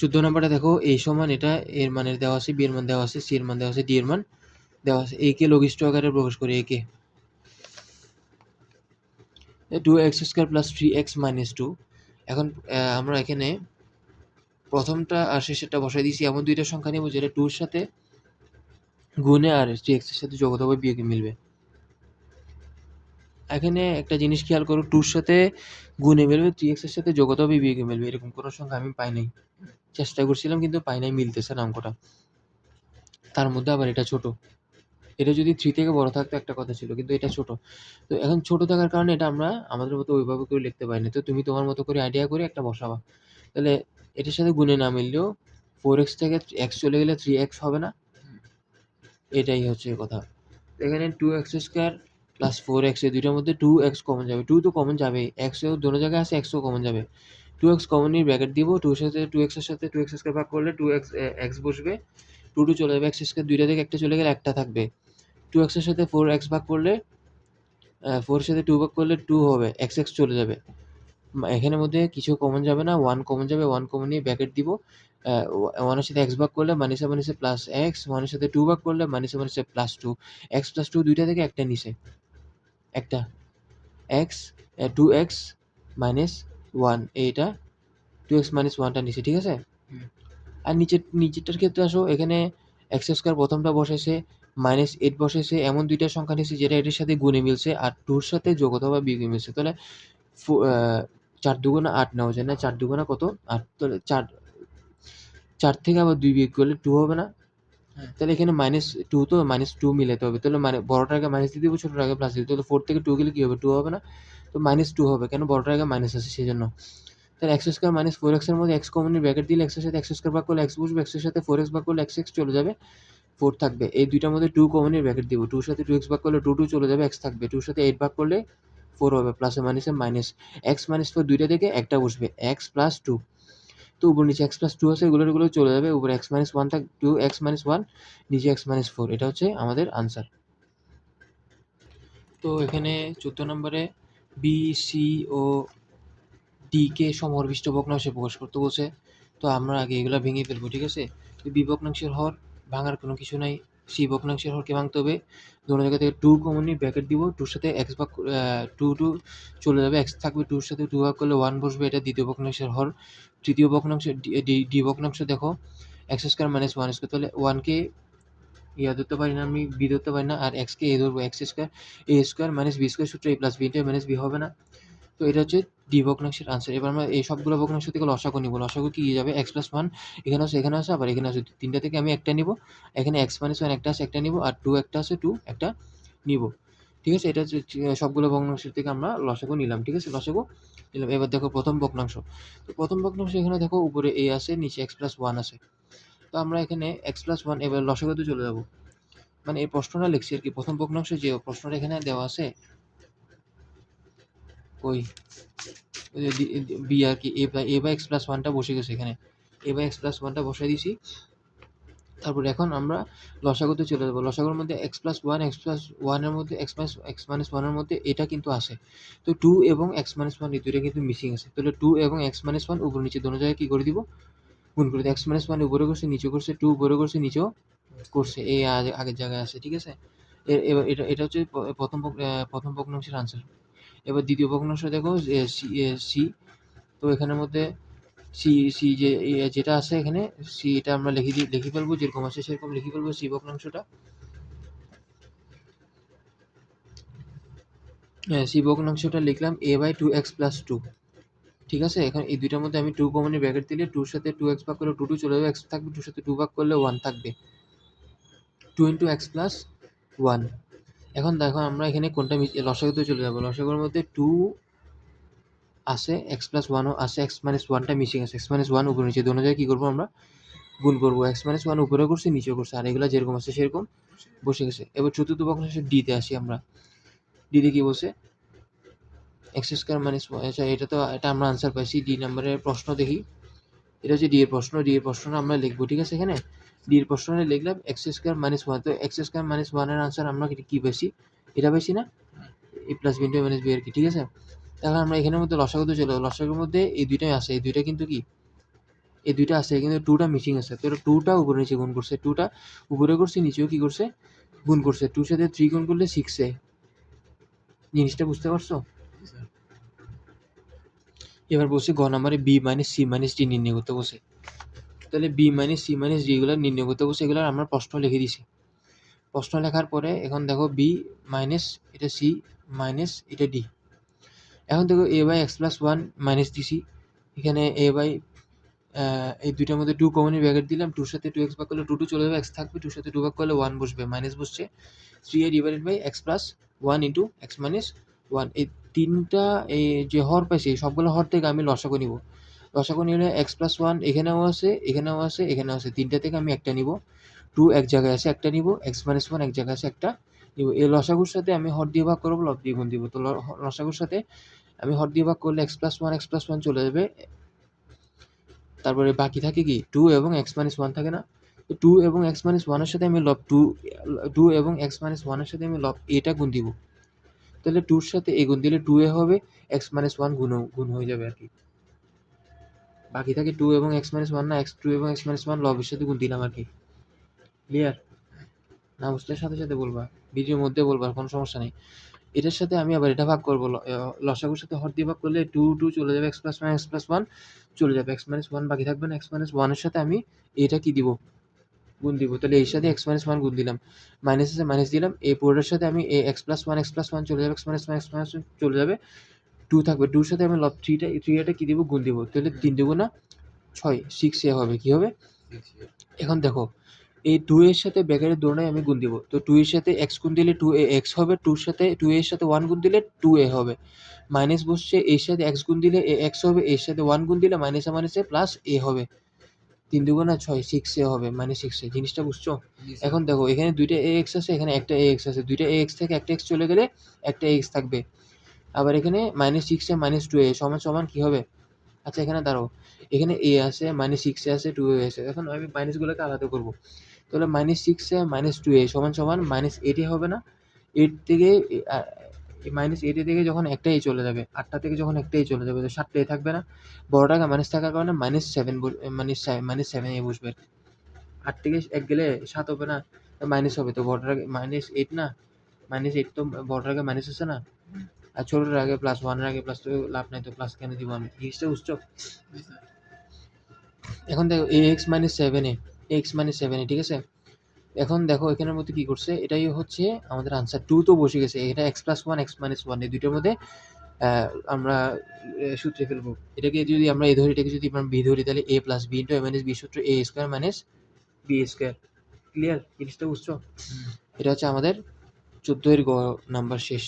চোদ্দ নম্বরটা দেখো এই সমান এটা, এর মানের দেওয়া আছে বি এর মান দেওয়া আছে সি এর মান দেওয়া আছে ডি এর মান দেওয়া আছে। এ কে লঘিষ্ঠ আকারে প্রকাশ করি এ কে two x square plus three x minus two এখন আমরা এখানে প্রথমটা আর শেষেরটা বসাই দিয়েছি। এমন দুইটা সংখ্যা নেব যেটা টুর সাথে গুণে আর থ্রি এক্সের সাথে যোগ অথবা বিয়োগে মিলবে। এখানে একটা জিনিস খেয়াল করো টুর সাথে গুণে মিলবে থ্রি এক্সের সাথে যোগ অথবা বিয়োগে মিলবে, এরকম কোনো সংখ্যা আমি পাই নাই। চেষ্টা করছিলাম, কিন্তু পাই নাই, মিলতেছে না অঙ্কটা। তার মধ্যে আবার এটা ছোট। এটা যদি থ্রি থেকে বড় থাকতো, একটা কথা ছিল, কিন্তু এটা ছোট। তো এখন ছোট থাকার কারণে এটা আমরা আমাদের মতো ওইভাবে করে লিখতে পারি না। তো তুমি তোমার মতো করে আইডিয়া করে একটা বসাবা। তাহলে এটার সাথে গুণে না মিললেও ফোর এক্স থেকে এক্স চলে গেলে থ্রি এক্স হবে না। এটাই হচ্ছে কথা। এখানে two x square plus four x এই দুইটার মধ্যে টু এক্স কমন যাবে। টু তো কমন যাবে এক্সও দোনো জায়গায় আছে এক্সও কমন যাবে। টু এক্স কমনই ব্র্যাকেট দিব টু সাথে টু এক্সের সাথে টু এক্স স্কোয়ার ভাগ করলে টু এক্স এক্স বসবে। টু টু চলে যাবে এক্স স্কোয়ার দুইটা থেকে একটা চলে গেলে একটা থাকবে। টু এক্সের সাথে ফোর এক্স ভাগ করলে ফোর সাথে টু ভাগ করলে টু হবে এক্স এক্স চলে যাবে। এখানের মধ্যে কিছু কমন যাবে না ওয়ান কমন যাবে ওয়ান কমন নিয়ে ব্র্যাকেট দিব। ওয়ানের সাথে এক্স ভাগ করলে মানিসে মানিসে প্লাস এক্স ওয়ানের সাথে টু ভাগ করলে মানিসে মানিসে plus two x plus two দুইটা থেকে একটা নিচে। একটা। X two x minus one এইটা টু এক্স মাইনাস ওয়ানটা নিচে ঠিক আছে? আর নিচের নিচেরটার ক্ষেত্রে আসো এখানে এক্স স্কোয়ার প্রথমটা বসেছে মাইনাস এইট বসেছে এমন দুইটা সংখ্যা নিয়েছে যেটা এটার সাথে গুণে মিলছে আর টুর সাথে যোগ অথবা বিয়োগে মিলছে। তাহলে চার দুগুণা আট নেওয়া যায় না চার দুগুণা কত? আট তাহলে চার চার থেকে আবার দুই বিয়োগ করলে টু হবে না। তাহলে এখানে মাইনাস টু তো মাইনাস টু মিলাতে হবে। তাহলে মানে বড়টার আগে মাইনাস দিয়ে দিব, ছোটোটার আগে প্লাস দিয়ে তাহলে ফোর থেকে টু গেলে কী হবে? টু হবে না? তো মাইনাস টু হবে। কেন? বড়টার আগে মাইনাস আছে সেই জন্য তাহলে এক্স স্কোয়ার মাইনাস ফোর এক্সের মধ্যে এক্স কমনের ব্র্যাকেট দিলে এক্সের সাথে এক্স স্কোয়ার ভাগ করলে এক্স বসবে এক্সের সাথে ফোর এক্স ভাগ করলে এক্স এক্স চলে যাবে ফোর থাকবে। এই দুইটার মধ্যে টু কমনের ব্র্যাকেট দিব। টুর সাথে টু এক্স ভাগ করলে টু টু চলে যাবে এক্স থাকবে। টুর সাথে এইট ভাগ করলে ফোর হবে প্লাসে মাইনাসে মাইনাস এক্স মাইনাস ফোর দুইটা থেকে একটা বসবে। এক্স প্লাস টু তো উপর নিচে এক্স প্লাস টু আছে এগুলোর এগুলো চলে যাবে। উপরে এক্স মাইনাস ওয়ান থাক টু এক্স মাইনাস ওয়ান নিচে এক্স মাইনাস ফোর এটা হচ্ছে আমাদের আনসার তো এখানে চোদ্দ নম্বরে বি সি ও ডি কে সমহরবিষ্ট ভগ্নাংশে প্রকাশ করতে বলছে। তো আমরা আগে এগুলো ভেঙে ফেলব, ঠিক আছে? তো বি হর ভাঙার কোনো কিছু নাই। সি ভগ্নাংশের হরকে ভাঙতে হবে। দোনো জায়গা থেকে টু কমনই ব্র্যাকেট দিব টুর সাথে এক্স ভাগ টু টু চলে যাবে। এক্স থাকবে টুর সাথে টু ভাগ করলে ওয়ান বসবে, এটা দ্বিতীয় ভগ্নাংশের হর। তৃতীয় ভগ্নাংশ ডি- ভগ্নাংশ দেখো x square minus one square তাহলে ওয়ানকে ইয়া ধরতে পারি না আমি বি ধরতে পারি না, আর এক্সকে এ ধরবো x square a square minus b square সূত্র a plus b into minus b হবে না। তো এটা হচ্ছে ডি ভগ্নাংশের আনসার এবার আমরা এই সবগুলো ভগ্নাংশ থেকে লসাগু নিব। লসাগু কি যাবে? এক্স প্লাস ওয়ান এখানে আছে এখানে আছে, আবার এখানে আছে তিনটা থেকে আমি একটা নিব। এখানে এক্স মাইনাস ওয়ান একটা আছে, একটা নিব, আর টু একটা আছে টু একটা নিব। ঠিক আছে? এটা হচ্ছে সবগুলো ভগ্নাংশের থেকে আমরা লসাগু নিলাম। ঠিক আছে? লসাগু নিলাম। এবার দেখো প্রথম ভগ্নাংশ। তো প্রথম ভগ্নাংশ এখানে দেখো উপরে এ আছে, নিচে এক্স প্লাস ওয়ান আছে। তো আমরা এখানে এক্স প্লাস ওয়ান এবার লসাগুতে চলে যাব। মানে এই প্রশ্নটা লিখছি আর কি। প্রথম ভগ্নাংশ যে প্রশ্নটা এখানে দেওয়া আছে ওই বি আর কি, a a by x plus ওয়ানটা বসে গেছে এখানে। এ বাই এক্স প্লাস ওয়ানটা বসাই দিছি। তারপর এখন আমরা লসাগুতে চলে যাব। লসাগুর মধ্যে x plus one x plus ওয়ানের মধ্যে এক্স মাইনাস এক্স মাইনাস ওয়ানের মধ্যে এটা কিন্তু আছে। তো টু এবং এক্স মাইনাস ওয়ান এই দুইটা কিন্তু মিসিং আছে। তাহলে টু এবং এক্স মাইনাস ওয়ান উপর নিচে দোনো জায়গায় কী করে দিব? গুণ করে এক্স মাইনাস ওয়ান উপরে করছে, নিচে করছে টু উপরে করছে, নিচেও করছে। এই আগে- আগের জায়গায় আছে, ঠিক আছে? এবার এটা এটা হচ্ছে প্রথম প্রথম ভগ্নাংশের আনসার এবার দ্বিতীয় ভগ্নাংশ দেখো সি সি। তো এখানের মধ্যে সি সি যে যেটা আছে এখানে, সি এটা আমরা লিখে দিই লিখে ফেলব, যেরকম আছে সেরকম লিখে ফেলব সি ভগ্নাংশটা সি ভগ্নাংশটা লিখলাম a by two x plus two. ঠিক আছে? এখন এই দুইটার মধ্যে আমি টু কমনের ব্র্যাকেট দিলে টুর সাথে টু এক্স ভাগ করলে টু টু চলে যাবে, এক্স থাকবে, টুর সাথে টু ভাগ করলে ওয়ান থাকবে। Two into x plus one. এখন দেখো আমরা এখানে কোনটা লসাগুতে চলে যাব। লসাগুর মধ্যে টু আছে এক্স প্লাস ওয়ানও আছে এক্স মাইনাস ওয়ানটা মিসিং আছে। এক্স মাইনাস ওয়ান উপরে নিচে। দোনো জায়গায় কী করব আমরা? গুণ করব। এক্স মাইনাস ওয়ান উপরে করছি, নিচেও করছে। আর এগুলো যেরকম আছে সেরকম বসে গেছে। এবার চতুর্থ ভগ্নাংশ ডিতে আসি আমরা। ডিতে কি বসে? এক্স স্কোয়ার মাইনাস আচ্ছা এটা তো এটা আমরা আনসার পাইছি। ডি নাম্বারের প্রশ্ন দেখি। এটা হচ্ছে ডি এর প্রশ্ন। ডি এর প্রশ্নটা আমরা লিখব, ঠিক আছে এখানে? প্রশ্নটা লিখলাম এক্স স্কোয়ার মাইনাস ওয়ান তো এক্স স্কোয়ার মাইনাস ওয়ানের আনসার আমরা কি- কি পাইছি? এটা পাইছি না? A plus b into minus b আর কি ঠিক আছে? তাহলে আমরা এখানের মধ্যে লসাগুতে চলে লসাগুর মধ্যে এই দুইটাই আছে। এই দুইটা কিন্তু কি? এই দুইটা আছে কিন্তু টুটা মিসিং আছে। তো টুটা উপরে নিচে গুণ করছে। টুটা উপরে করছে নিচেও কি করছে? গুণ করছে। টুর সাথে থ্রি গুণ করলে সিক্সে জিনিসটা বুঝতে পারছ? এবার বলছে গ নাম্বারে B minus C minus D নির্ণয় করতে বসে তাহলে B minus C minus D নির্ণয় করতে বসে এগুলো আমরা প্রশ্ন লিখে দিছি। প্রশ্ন লেখার পরে এখন দেখো বি মাইনাস এটা সি মাইনাস এটা ডি এখন দেখো a by x plus one minus দিছি এখানে এ বাই এই দুইটার মধ্যে টু কমনই ব্যাকেট দিলাম টুর সাথে টু এক্স ভাগ করলে টু টু চলে যাবে এক্স থাকবে টুর সাথে টু ভাগ করলে ওয়ান বসবে মাইনাস বসছে। Three a divided by x plus one into x minus one এই তিনটা, এই যে হর পাইছি সবগুলো হর থেকে আমি লসাগু নিব। লসাগু নিলে এক্স প্লাস ওয়ান এখানেও আছে এখানেও আছে এখানেও আছে। তিনটা থেকে আমি একটা নিব। টু এক জায়গায় আছে, একটা নিব। এক্স মাইনাস ওয়ান এক জায়গায় আছে, একটা নিব। এই লসাগুর সাথে আমি হর দিয়ে ভাগ করব, লব দিয়ে গুণ দিব। তো লসাগুর সাথে আমি হর দিয়ে ভাগ করলে x plus one x plus one চলে যাবে। তারপরে বাকি থাকে কি? টু এবং এক্স মাইনাস ওয়ান থাকে না। তো টু এবং এক্স মাইনাস ওয়ানের সাথে আমি লব টু টু এবং এক্স মাইনাস ওয়ানের সাথে আমি লব এটা গুণ দিব। তাহলে টুর সাথে এ গুণ দিলে টু এ হবে এক্স মাইনাস ওয়ান গুণ গুণ হয়ে যাবে আর কি। বাকি থাকে টু এবং এক্স মাইনাস ওয়ান না এক্স টু এবং এক্স মাইনাস ওয়ান লবের সাথে গুণ দিলাম আর কি ক্লিয়ার না বুঝলে সাথে সাথে বলবা। ভিডিওর মধ্যে বলবা কোনো সমস্যা নেই। এটার সাথে আমি আবার এটা ভাগ করব। লসাগুর সাথে হর দিয়ে ভাগ করলে টু টু চলে যাবে x plus one x plus one চলে যাবে এক্স মাইনাস ওয়ান বাকি থাকবে না এক্স মাইনাস ওয়ানের সাথে আমি এটা কি দিব? গুণ দিব। তাহলে এর সাথে এক্স মাইনাস ওয়ান গুণ দিলাম। মাইনাস আছে মাইনাস দিলাম। এই পুরোটার সাথে আমি a x plus one x plus one চলে যাবে x minus one x minus চলে যাবে। টু থাকবে। টুর সাথে আমি লব থ্রিটা থ্রি এটা কি দিব? গুণ দিব। তাহলে তিন না ছয় সিক্স এ হবে। কী হবে? এখন দেখো এই টু এর সাথে ব্যাকেটের দোড়ায় আমি গুণ দিব। তো টু এর সাথে এক্স গুণ দিলে টু এ এক্স হবে। টুর সাথে টু এর সাথে ওয়ান গুণ দিলে টু এ হবে। মাইনাস বসছে এর সাথে এক্স গুণ দিলে এ এক্স হবে। এর সাথে ওয়ান গুণ দিলে মাইনাসে মাইনাসে প্লাস এ হবে। তিন দুগুণা ছয় সিক্স এ হবে। Minus six a. জিনিসটা বুঝছ? এখন দেখো এখানে দুইটা এ এক্স আছে এখানে একটা এ এক্স আছে। দুইটা এ এক্স থেকে একটা এক্স চলে গেলে একটা এক্স থাকবে। আবার এখানে মাইনাস সিক্সে মাইনাস টু এ, সমান সমান কী হবে? আচ্ছা এখানে দাঁড়াও। এখানে এ আছে মাইনাস সিক্সে আছে টু এ আছে। এখন আমি মাইনাসগুলোকে আলাদা করব। তাহলে মাইনাস সিক্সে মাইনাস টু এ, সমান সমান মাইনাস এইট হবে না? এইট থেকে মাইনাস এইট থেকে যখন একটাই চলে যাবে, আটটা থেকে যখন একটাই চলে যাবে, তো সাতটা এ থাকবে না? বড়টাকে মাইনাস থাকার কারণে minus seven minus minus seven a বসবে। আট থেকে এক গেলে সাত হবে না? মাইনাস হবে। তো বড়টার আগে মাইনাস এইট না? মাইনাস এইট তো বড়টার আগে মাইনাস আছে না? আর ছোটোটার আগে প্লাস ওয়ানের আগে প্লাস তো লাভ নাই তো প্লাস কেন দিব আমি? জিনিসটা বুঝছ? এখন দেখো a x minus seven a x minus seven a ঠিক আছে? এখন দেখো এখানের মধ্যে কী করছে? এটাই হচ্ছে আমাদের আনসার টু তো বসে গেছে। এটা x plus one x minus one এই দুইটার মধ্যে আহ, আমরা সূত্রে ফেলব। এটাকে যদি আমরা এ ধরি এটাকে যদি আমরা বি ধরি তাহলে a plus b into a minus b সূত্র a square minus b square clear জিনিসটা বুঝছ? এটা হচ্ছে আমাদের চোদ্দোর গ নাম্বার শেষ।